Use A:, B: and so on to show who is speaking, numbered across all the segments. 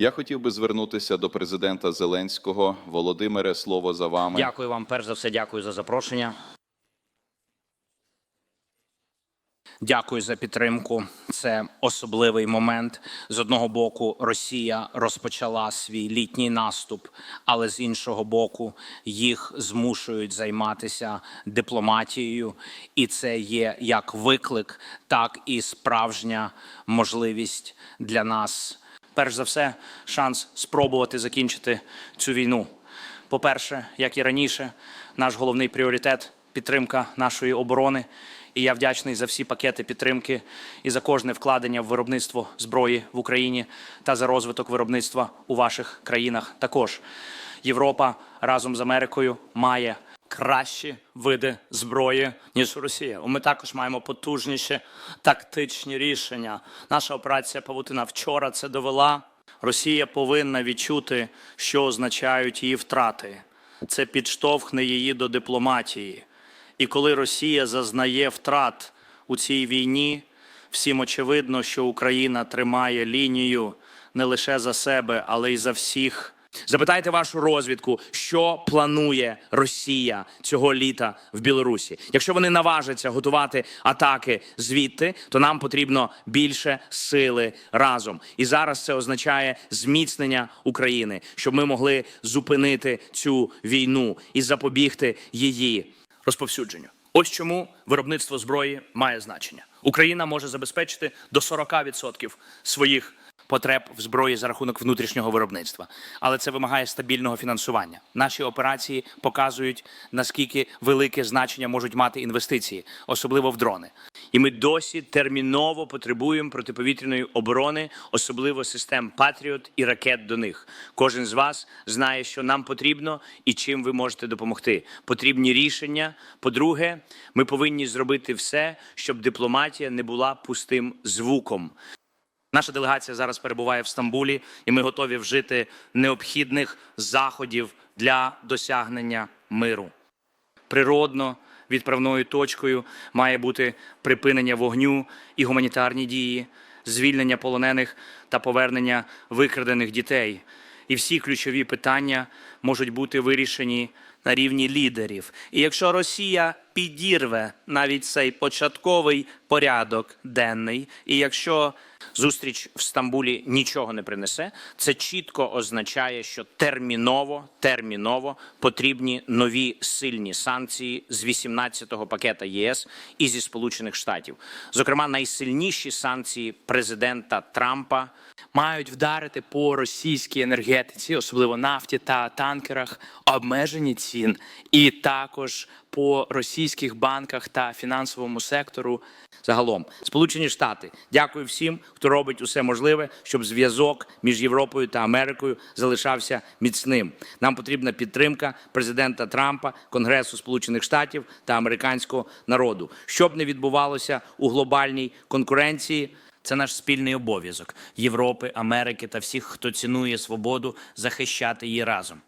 A: Я хотів би звернутися до президента Зеленського. Володимире, слово за вами.
B: Дякую вам. Перш за все, дякую за запрошення. Дякую за підтримку. Це особливий момент. З одного боку, Росія розпочала свій літній наступ, але з іншого боку, їх змушують займатися дипломатією, і це є як виклик, так і справжня можливість для нас. Перш за все, шанс спробувати закінчити цю війну. По-перше, як і раніше, наш головний пріоритет підтримка нашої оборони. І я вдячний за всі пакети підтримки і за кожне вкладення в виробництво зброї в Україні та за розвиток виробництва у ваших країнах. Також Європа разом з Америкою має кращі види зброї ніж Росія. Ми також маємо потужніші тактичні рішення. Наша операція Павутина вчора це довела. Росія повинна відчути, що означають її втрати. Це підштовхне її до дипломатії. І коли Росія зазнає втрат у цій війні, всім очевидно, що Україна тримає лінію не лише за себе, але й за всіх. Запитайте вашу розвідку, що планує Росія цього літа в Білорусі. Якщо вони наважаться готувати атаки звідти, то нам потрібно більше сили разом. І зараз це означає зміцнення України, щоб ми могли зупинити цю війну і запобігти її розповсюдженню. Ось чому виробництво зброї має значення. Україна може забезпечити до 40% своїх потреб в зброї за рахунок внутрішнього виробництва, але це вимагає стабільного фінансування. Наші операції показують наскільки велике значення можуть мати інвестиції, особливо в дрони. І ми досі терміново потребуємо протиповітряної оборони, особливо систем Патріот і ракет до них. Кожен з вас знає, що нам потрібно і чим ви можете допомогти. Потрібні рішення. По-друге, ми повинні зробити все, щоб дипломатія не була пустим звуком. Наша делегація зараз перебуває в Стамбулі, і ми готові вжити необхідних заходів для досягнення миру. Природно, відправною точкою має бути припинення вогню і гуманітарні дії, звільнення полонених та повернення викрадених дітей. І всі ключові питання можуть бути вирішені на рівні лідерів. І якщо Росія підірве навіть цей початковий порядок денний, і якщо зустріч в Стамбулі нічого не принесе, це чітко означає, що терміново, терміново потрібні нові сильні санкції з 18-го пакета ЄС і зі Сполучених Штатів. Зокрема, найсильніші санкції президента Трампа мають вдарити по російській енергетиці, особливо нафті та танкерах, обмежені цін, і також по російських банках та фінансовому сектору. Загалом, Сполучені Штати, дякую всім, хто робить усе можливе, щоб зв'язок між Європою та Америкою залишався міцним. Нам потрібна підтримка президента Трампа, Конгресу Сполучених Штатів та американського народу. Щоб не відбувалося у глобальній конкуренції. Це наш спільний обов'язок Європи, Америки та всіх, хто цінує свободу, захищати її разом.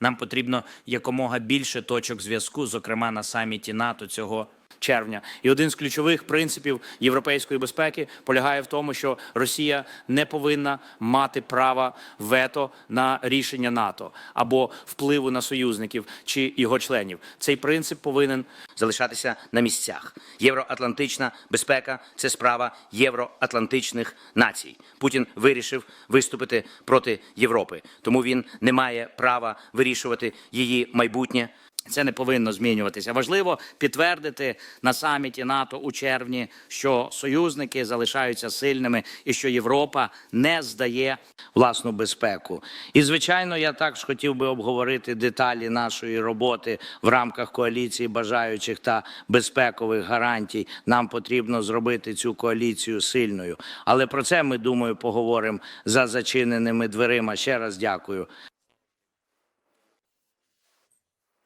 B: Нам потрібно якомога більше точок зв'язку, зокрема на саміті НАТО цього червня. І один з ключових принципів європейської безпеки полягає в тому, що Росія не повинна мати права вето на рішення НАТО або впливу на союзників чи його членів. Цей принцип повинен залишатися на місцях. Євроатлантична безпека це справа євроатлантичних націй. Путін вирішив виступити проти Європи, тому він не має права вирішувати її майбутнє. Це не повинно змінюватися. Важливо підтвердити на саміті НАТО у червні, що союзники залишаються сильними і що Європа не здає власну безпеку. І звичайно, я також хотів би обговорити деталі нашої роботи в рамках коаліції бажаючих та безпекових гарантій. Нам потрібно зробити цю коаліцію сильною. Але про це ми думаю поговоримо за зачиненими дверима. Ще раз дякую.